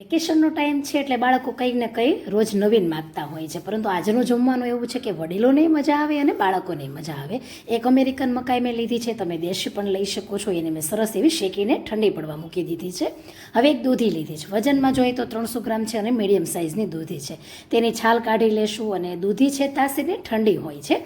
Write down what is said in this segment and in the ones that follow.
વેકેશનનો time છે એટલે બાળકો કંઈક ને કંઈ રોજ નવીન માગતા હોય છે. પરંતુ આજનું જમવાનું એવું છે કે વડીલોને મજા આવે અને બાળકોને મજા આવે. એક અમેરિકન મકાઈ મેં લીધી છે, તમે દેશી પણ લઈ શકો છો. એને મેં સરસ એવી શેકીને ઠંડી પડવા મૂકી દીધી છે. હવે એક દૂધી લીધી છે. વજનમાં જોઈએ તો ત્રણસો ગ્રામ છે અને મીડિયમ સાઇઝની દૂધી છે. તેની છાલ કાઢી લેશું અને દૂધી છે તાસીને ઠંડી હોય છે.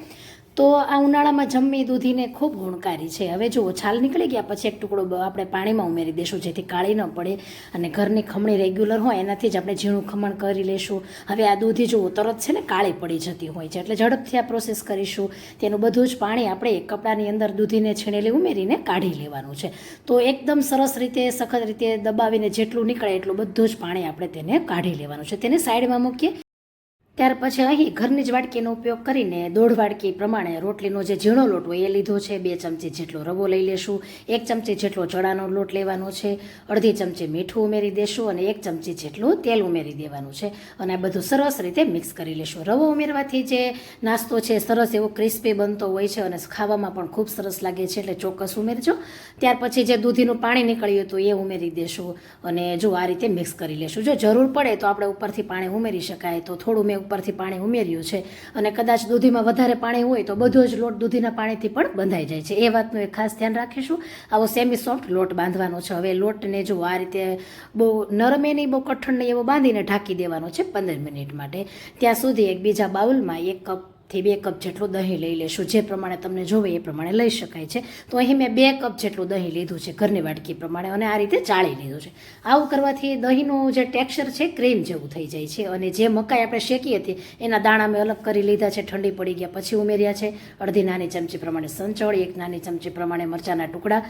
તો આ ઉનાળામાં જમવી દૂધીને ખૂબ ગુણકારી છે. હવે જુઓ, છાલ નીકળી ગયા પછી એક ટુકડો આપણે પાણીમાં ઉમેરી દઈશું જેથી કાળી ન પડે અને ઘરની ખમણી રેગ્યુલર હોય એનાથી જ આપણે ઝીણું ખમણ કરી લેશું. હવે આ દૂધી જુઓ, તરત છે ને કાળી પડી જતી હોય છે. એટલે ઝડપથી આ પ્રોસેસ કરીશું. તેનું બધું જ પાણી આપણે કપડાની અંદર દૂધીને છીણેલી ઉમેરીને કાઢી લેવાનું છે. તો એકદમ સરસ રીતે, સખત રીતે દબાવીને જેટલું નીકળે એટલું બધું જ પાણી આપણે તેને કાઢી લેવાનું છે. તેને સાઈડમાં મૂકીએ. ત્યાર પછી અહીં ઘરની જ વાડકીનો ઉપયોગ કરીને દોઢ વાડકી પ્રમાણે રોટલીનો જે ઝીણો લોટ હોય એ લીધો છે. બે ચમચી જેટલો રવો લઈ લેશું, એક ચમચી જેટલો ચણાનો લોટ લેવાનો છે, અડધી ચમચી મીઠું ઉમેરી દેશું અને એક ચમચી જેટલું તેલ ઉમેરી દેવાનું છે. અને આ બધું સરસ રીતે મિક્સ કરી લેશું. રવો ઉમેરવાથી જે નાસ્તો છે સરસ એવો ક્રિસ્પી બનતો હોય છે અને ખાવામાં પણ ખૂબ સરસ લાગે છે એટલે ચોક્કસ ઉમેરજો. ત્યાર પછી જે દૂધીનું પાણી નીકળ્યું હતું એ ઉમેરી દેશું અને જો આ રીતે મિક્સ કરી લેશું. જો જરૂર પડે તો આપણે ઉપરથી પાણી ઉમેરી શકાય તો થોડું મેં ઉપરથી પાણી ઉમેર્યું છે. અને કદાચ દૂધીમાં વધારે પાણી હોય તો બધો જ લોટ દૂધીના પાણીથી પણ બંધાઈ જાય છે. એ વાતનું એક ખાસ ધ્યાન રાખીશું. આવો સેમી સોફ્ટ લોટ બાંધવાનો છે. હવે લોટને જો આ રીતે બહુ નરમે નહીં, બહુ કઠણ નહીં, એવો બાંધીને ઢાંકી દેવાનો છે પંદર મિનિટ માટે. ત્યાં સુધી એક બીજા બાઉલમાં એક કપ થી બે કપ જેટલું દહીં લઈ લેશું. જે પ્રમાણે તમને જોવે એ પ્રમાણે લઈ શકાય છે. તો અહીં મેં બે કપ જેટલું દહીં લીધું છે ઘરની વાટકી પ્રમાણે અને આ રીતે ચાળી લીધું છે. આવું કરવાથી દહીંનું જે ટેક્સચર છે ક્રીમ જેવું થઈ જાય છે અને જે મકાઈ આપણે શેકી હતી એના દાણા મેં અલગ કરી લીધા છે. ઠંડી પડી ગયા પછી ઉમેર્યા છે. અડધી નાની ચમચી પ્રમાણે સંચળ, એક નાની ચમચી પ્રમાણે મરચાંના ટુકડા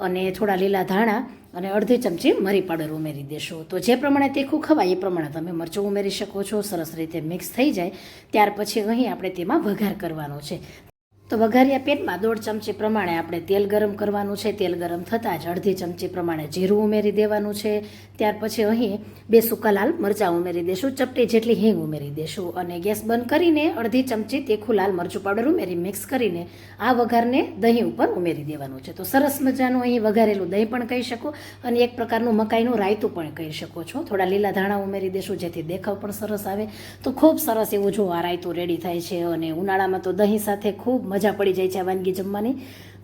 અને થોડા લીલા ધાણા અને અડધી ચમચી મરી પાવડર ઉમેરી દેશો. તો જે પ્રમાણે તીખું ખવાય એ પ્રમાણે તમે મરચું ઉમેરી શકો છો. સરસ રીતે મિક્સ થઈ જાય. ત્યાર પછી અહીં આપણે તેમાં વઘાર કરવાનો છે. તો વઘારિયા પેટમાં દોઢ ચમચી પ્રમાણે આપણે તેલ ગરમ કરવાનું છે. તેલ ગરમ થતાં જ અડધી ચમચી પ્રમાણે જીરું ઉમેરી દેવાનું છે. ત્યાર પછી અહીં બે સૂકા લાલ મરચાં ઉમેરી દેશું. ચપટી જેટલી હિંગ ઉમેરી દેશું અને ગેસ બંધ કરીને અડધી ચમચી તીખું લાલ મરચું પાવડર ઉમેરી મિક્સ કરીને આ વઘારને દહીં ઉપર ઉમેરી દેવાનું છે. તો સરસ મજાનું અહીં વઘારેલું દહીં પણ કહી શકો અને એક પ્રકારનું મકાઈનું રાયતું પણ કહી શકો છો. થોડા લીલા ધાણા ઉમેરી દેશું જેથી દેખાવ પણ સરસ આવે. તો ખૂબ સરસ એવું જો આ રાયતું રેડી થાય છે અને ઉનાળામાં તો દહીં સાથે ખૂબ મજા પડી જાય છે આ વાનગી જમવાની.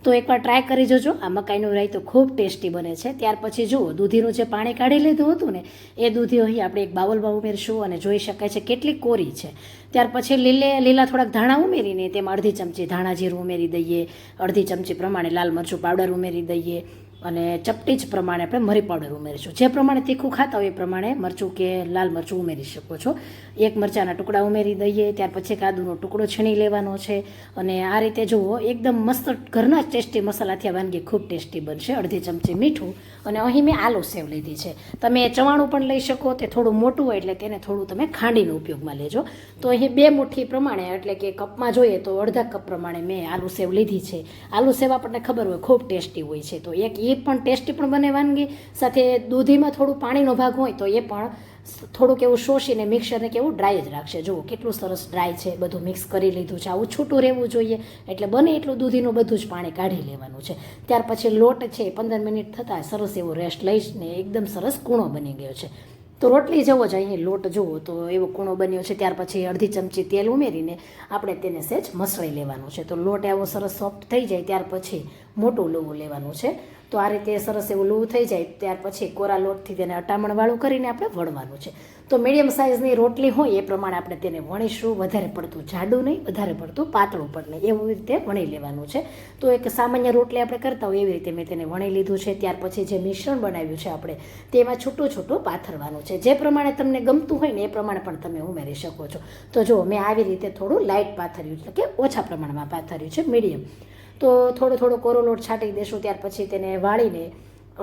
તો એકવાર ટ્રાય કરી જોજો. આ મકાઈનું રાયતું ખૂબ ટેસ્ટી બને છે. ત્યાર પછી જુઓ, દૂધીનું જે પાણી કાઢી લીધું હતું ને, એ દૂધી અહીં આપણે એક બાઉલમાં ઉમેરશું અને જોઈ શકાય છે કેટલી કોરી છે. ત્યાર પછી લીલે, લીલા થોડાક ધાણા ઉમેરીને તેમાં અડધી ચમચી ધાણા જીરું ઉમેરી દઈએ, અડધી ચમચી પ્રમાણે લાલ મરચું પાવડર ઉમેરી દઈએ અને ચપટી જ પ્રમાણે આપણે મરી પાવડર ઉમેરીશું. જે પ્રમાણે તીખું ખાતા હોય એ પ્રમાણે મરચું કે લાલ મરચું ઉમેરી શકો છો. એક મરચાંના ટુકડા ઉમેરી દઈએ, ત્યાર પછી કાદુનો ટુકડો છીણી લેવાનો છે. અને આ રીતે જુઓ, એકદમ મસ્ત ઘરના જ ટેસ્ટી મસાલાથી આ વાનગી ખૂબ ટેસ્ટી બનશે. અડધી ચમચી મીઠું અને અહીં મેં આલુ સેવ લીધી છે. તમે ચવાણું પણ લઈ શકો, તે થોડું મોટું હોય એટલે તેને થોડું તમે ખાંડીનો ઉપયોગમાં લેજો. તો અહીં બે મુઠ્ઠી પ્રમાણે, એટલે કે કપમાં જોઈએ તો અડધા કપ પ્રમાણે મેં આલુ સેવ લીધી છે. આલુ સેવ આપણને ખબર હોય ખૂબ ટેસ્ટી હોય છે. તો એક એ પણ ટેસ્ટી પણ બને વાનગી. સાથે દૂધીમાં થોડું પાણીનો ભાગ હોય તો એ પણ થોડુંક એવું શોષીને મિક્સરને કેવું ડ્રાય જ રાખશે. જુઓ કેટલું સરસ ડ્રાય છે. બધું મિક્સ કરી લીધું છે. આવું છૂટું રહેવું જોઈએ. એટલે બને એટલું દૂધીનું બધું જ પાણી કાઢી લેવાનું છે. ત્યાર પછી લોટ છે પંદર મિનિટ થતાં સરસ એવો રેસ્ટ લઈશ ને એકદમ સરસ કૂણો બની ગયો છે. તો રોટલી જેવો જ અહીં લોટ જુઓ તો એવો કૂણો બન્યો છે, ત્યાર પછી અડધી ચમચી તેલ ઉમેરીને આપણે તેને સહેજ મસળી લેવાનું છે. તો લોટ એવો સરસ સોફ્ટ થઈ જાય ત્યાર પછી મોટું લોવું લેવાનું છે. તો આ રીતે સરસ એવું લૂવું થઈ જાય ત્યાર પછી કોરા લોટથી તેને અટામણવાળું કરીને આપણે વણવાનું છે. તો મીડિયમ સાઇઝની રોટલી હોય એ પ્રમાણે આપણે તેને વણીશું. વધારે પડતું જાડું નહીં, વધારે પડતું પાતળું પણ નહીં. એવું રીતે વણી લેવાનું છે. તો એક સામાન્ય રોટલી આપણે કરતા હોય એવી રીતે મેં તેને વણી લીધું છે. ત્યાર પછી જે મિશ્રણ બનાવ્યું છે આપણે તેમાં છૂટું છૂટું પાથરવાનું છે. જે પ્રમાણે તમને ગમતું હોય ને એ પ્રમાણે પણ તમે ઉમેરી શકો છો. તો જો મેં આવી રીતે થોડું લાઇટ પાથર્યું, એટલે કે ઓછા પ્રમાણમાં પાથર્યું છે મીડિયમ તો થોડો થોડો કોરો લોટ છાંટી દેશું, ત્યાર પછી તેને વાળીને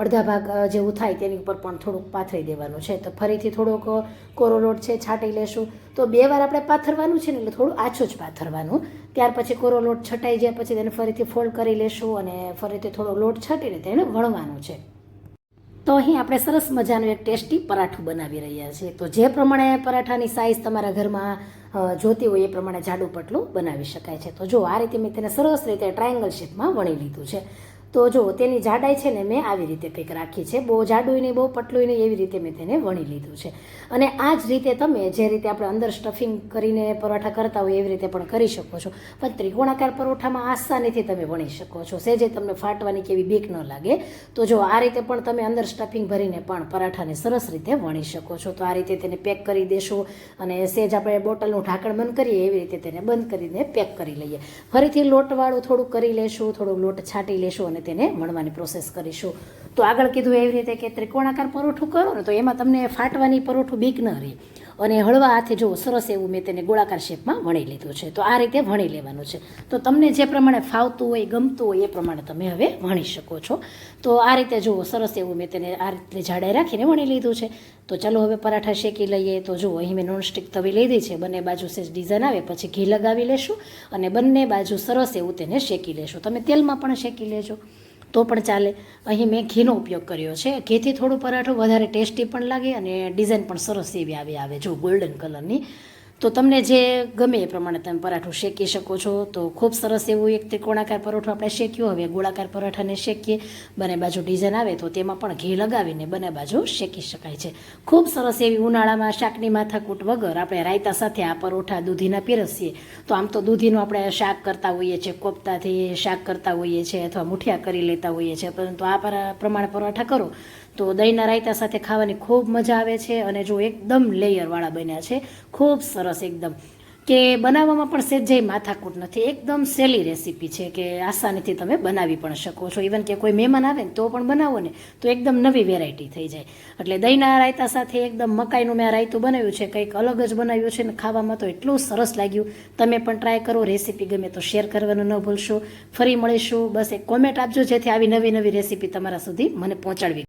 અડધા ભાગ જેવું થાય તેની ઉપર પણ થોડુંક પાથરી દેવાનું છે. તો ફરીથી થોડોક કોરો લોટ છે, છાંટી લેશું. તો બે વાર આપણે પાથરવાનું છે ને, એટલે થોડું આછું જ પાથરવાનું. ત્યાર પછી કોરો લોટ છટાઈ જાય, પછી તેને ફરીથી ફોલ્ડ કરી લેશું અને ફરીથી થોડો લોટ છાંટીને તેને વણવાનું છે. તો અહીં આપણે સરસ મજાનું એક ટેસ્ટી પરાઠું બનાવી રહ્યા છીએ. તો જે પ્રમાણે પરાઠાની સાઇઝ તમારા ઘરમાં જોતી હોય એ પ્રમાણે જાડું પટલું બનાવી શકાય છે. તો જો આ રીતે મેં તેને સરસ રીતે ટ્રાયંગલ શેપમાં વણી લીધું છે. તો જો, તેની જાડાઈ છે ને મેં આવી રીતે કંઈક રાખી છે. બહુ જાડું નહીં બહુ પટલું નહીં એવી રીતે મેં તેને વણી લીધું છે. અને આ જ રીતે તમે જે રીતે આપણે અંદર સ્ટફિંગ કરીને પરોઠા કરતા હોય એવી રીતે પણ કરી શકો છો. પણ ત્રિકોણાકાર પરોઠામાં આસાનીથી તમે વણી શકો છો. સેજે તમને ફાટવાની કેવી બીક ન લાગે. તો જો, આ રીતે પણ તમે અંદર સ્ટફિંગ ભરીને પણ પરાઠાને સરસ રીતે વણી શકો છો. તો આ રીતે તેને પેક કરી દેશો અને સેજ આપણે બોટલનું ઢાંકણ બંધ કરીએ, એવી રીતે તેને બંધ કરીને પેક કરી લઈએ. ફરીથી લોટવાળું થોડું કરી લેશું, થોડું લોટ છાંટી લેશું અને તેને વણવાની પ્રોસેસ કરીશું. તો આગળ કીધું એવી રીતે કે ત્રિકોણાકાર પરોઠું કરો ને તો એમાં તમને ફાટવાની પરોઠું બીક ન રહે. અને હળવા હાથે જો સરસ એવું મેં તેને ગોળાકાર શેપમાં વણી લીધું છે. તો આ રીતે વણી લેવાનું છે. તો તમને જે પ્રમાણે ફાવતું હોય, ગમતું હોય એ પ્રમાણે તમે હવે વણી શકો છો. તો આ રીતે જુઓ સરસ એવું મેં તેને આ રીતે જાડાઈ રાખીને વણી લીધું છે. તો ચાલો હવે પરાઠા શેકી લઈએ. તો જુઓ અહીં મેં નોનસ્ટિક તવી લીધી છે. બંને બાજુ સેજ ડિઝાઇન આવે, પછી ઘી લગાવી લેશું અને બંને બાજુ સરસ એવું તેને શેકી લેશું. તમે તેલમાં પણ શેકી લેજો. તો પણ ચાલે. અહીં મેં ઘીનો ઉપયોગ કર્યો છે. ઘીથી થોડું પરાઠું વધારે ટેસ્ટી પણ લાગે અને ડિઝાઇન પણ સરસ એવી આવી આવે. જો ગોલ્ડન કલરની તો તમને જે ગમે એ પ્રમાણે તમે પરાઠું શેકી શકો છો. તો ખૂબ સરસ એવું એક ત્રિકોણાકાર પરોઠું આપણે શેક્યું. હવે ગોળાકાર પરાઠાને શેકીએ. બંને બાજુ ડિઝાઇન આવે તો તેમાં પણ ઘી લગાવીને બંને બાજુ શેકી શકાય છે. ખૂબ સરસ એવી ઉનાળામાં શાકની માથાકૂટ વગર આપણે રાયતા સાથે આ પરોઠા દૂધીના પીરસીએ. તો આમ તો દૂધીનું આપણે શાક કરતા હોઈએ છીએ, કોફતાથી શાક કરતા હોઈએ છીએ અથવા મુઠિયા કરી લેતા હોઈએ છીએ. પરંતુ આ પરા- પ્રમાણે પરોઠા કરો. તો દહીંના રાયતા સાથે ખાવાની ખૂબ મજા આવે છે અને જો એકદમ લેયરવાળા બન્યા છે, ખૂબ સરસ એકદમ. કે બનાવવામાં પણ સેજય માથાકૂટ નથી, એકદમ સહેલી રેસીપી છે કે આસાનીથી તમે બનાવી પણ શકો છો. ઇવન કે કોઈ મહેમાન આવે ને તો પણ બનાવો ને, તો એકદમ નવી વેરાયટી થઈ જાય. એટલે દહીંના રાયતા સાથે એકદમ મકાઈનું મેં રાયતું બનાવ્યું છે, કંઈક અલગ જ બનાવ્યું છે ને ખાવામાં તો એટલું સરસ લાગ્યું. તમે પણ ટ્રાય કરો રેસીપી ગમે તો શેર કરવાનું ન ભૂલશો. ફરી મળીશું. બસ એક કોમેન્ટ આપજો જેથી આવી નવી નવી રેસીપી તમારા સુધી મને પહોંચાડવી